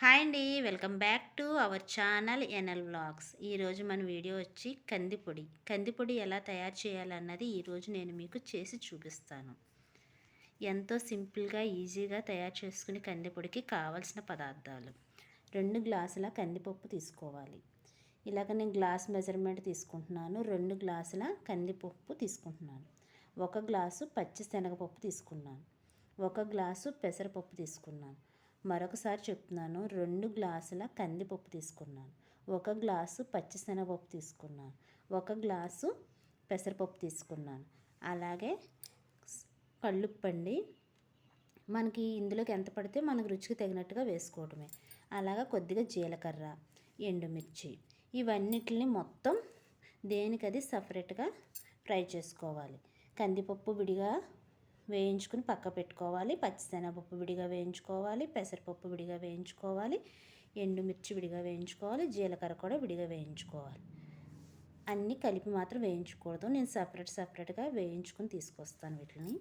Hi అండి. Welcome back to our channel NL vlogs. ఈరోజు మన వీడియో వచ్చి కందిపొడి. కందిపొడి ఎలా తయారు చేయాలన్నది ఈరోజు నేను మీకు చేసి చూపిస్తాను. ఎంతో సింపుల్గా ఈజీగా తయారు చేసుకుని కందిపొడికి కావలసిన పదార్థాలు. రెండు గ్లాసుల కందిపప్పు తీసుకోవాలి. ఇలాగ నేను గ్లాస్ మెజర్మెంట్ తీసుకుంటున్నాను. రెండు గ్లాసుల కందిపప్పు తీసుకుంటున్నాను. ఒక గ్లాసు పచ్చి శనగపప్పు తీసుకున్నాను. ఒక గ్లాసు పెసరపప్పు తీసుకున్నాను. మరొకసారి చెప్తున్నాను. రెండు గ్లాసుల కందిపప్పు తీసుకున్నాను. ఒక గ్లాసు పచ్చిశనగపప్పు తీసుకున్నాను. ఒక గ్లాసు పెసరపప్పు తీసుకున్నాను. అలాగే కళ్ళుప్పండి మనకి ఇందులోకి ఎంత పడితే మనకు రుచికి తగినట్టుగా వేసుకోవడమే అలాగా కొద్దిగా జీలకర్ర ఎండుమిర్చి ఇవన్నిటిని మొత్తం దేనికది సపరేట్గా ఫ్రై చేసుకోవాలి. కందిపప్పు విడిగా వేయించుకుని పక్క పెట్టుకోవాలి. పచ్చిశనగపప్పు విడిగా వేయించుకోవాలి. పెసరపప్పు విడిగా వేయించుకోవాలి. ఎండుమిర్చి విడిగా వేయించుకోవాలి. జీలకర్ర కూడా విడిగా వేయించుకోవాలి. అన్నీ కలిపి మాత్రం వేయించకూడదు. నేను సపరేట్ సపరేట్గా వేయించుకుని తీసుకొస్తాను వీటిని.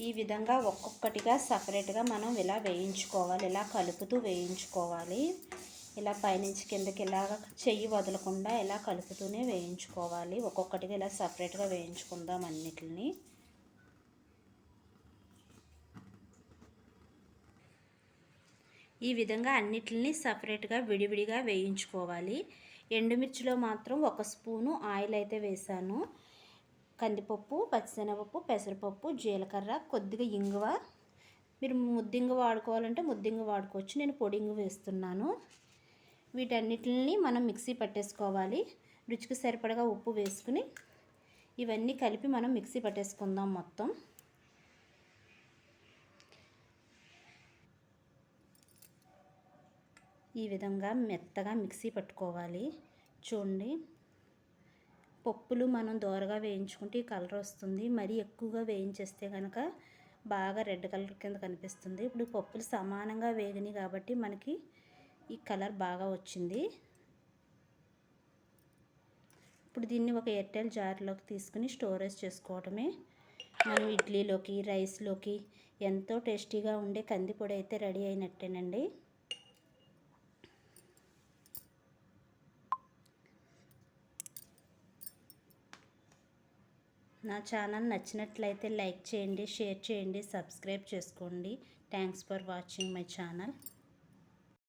ఈ విధంగా ఒక్కొక్కటిగా సపరేట్గా మనం ఇలా వేయించుకోవాలి. ఇలా కలుపుతూ వేయించుకోవాలి. ఇలా పైనుంచి కిందకి ఇలాగ చెయ్యి వదలకుండా ఇలా కలుపుతూనే వేయించుకోవాలి. ఒక్కొక్కటిగా ఇలా సపరేట్గా వేయించుకుందాం అన్నిటిని. ఈ విధంగా అన్నిటిని సపరేట్గా విడివిడిగా వేయించుకోవాలి. ఎండుమిర్చిలో మాత్రం ఒక స్పూను ఆయిల్ అయితే వేసాను. కందిపప్పు పచ్చిశనగపప్పు పెసరపప్పు జీలకర్ర కొద్దిగా ఇంగువ. మీరు ముద్దింగు వాడుకోవాలంటే ముద్దింగు వాడుకోవచ్చు. నేను పొడింగు వేస్తున్నాను. వీటన్నిటిని మనం మిక్సీ పట్టేసుకోవాలి. రుచికి సరిపడగా ఉప్పు వేసుకుని ఇవన్నీ కలిపి మనం మిక్సీ పట్టేసుకుందాం మొత్తం. ఈ విధంగా మెత్తగా మిక్సీ పట్టుకోవాలి. చూడండి. పప్పులు మనం దోరగా వేయించుకుంటే కలర్ వస్తుంది. మరీ ఎక్కువగా వేయించేస్తే కనుక బాగా రెడ్ కలర్ కింద కనిపిస్తుంది. ఇప్పుడు పప్పులు సమానంగా వేగినాయి కాబట్టి మనకి ఈ కలర్ బాగా వచ్చింది. ఇప్పుడు దీన్ని ఒక ఎయిర్టెల్ జార్లోకి తీసుకుని స్టోరేజ్ చేసుకోవడమే మనం ఇడ్లీలోకి రైస్లోకి ఎంతో టేస్టీగా ఉండే కందిపొడి అయితే రెడీ అయినట్టేనండి. నా ఛానల్ నచ్చినట్లయితే లైక్ చేయండి షేర్ చేయండి సబ్స్క్రైబ్ చేసుకోండి. Thanks for watching my channel.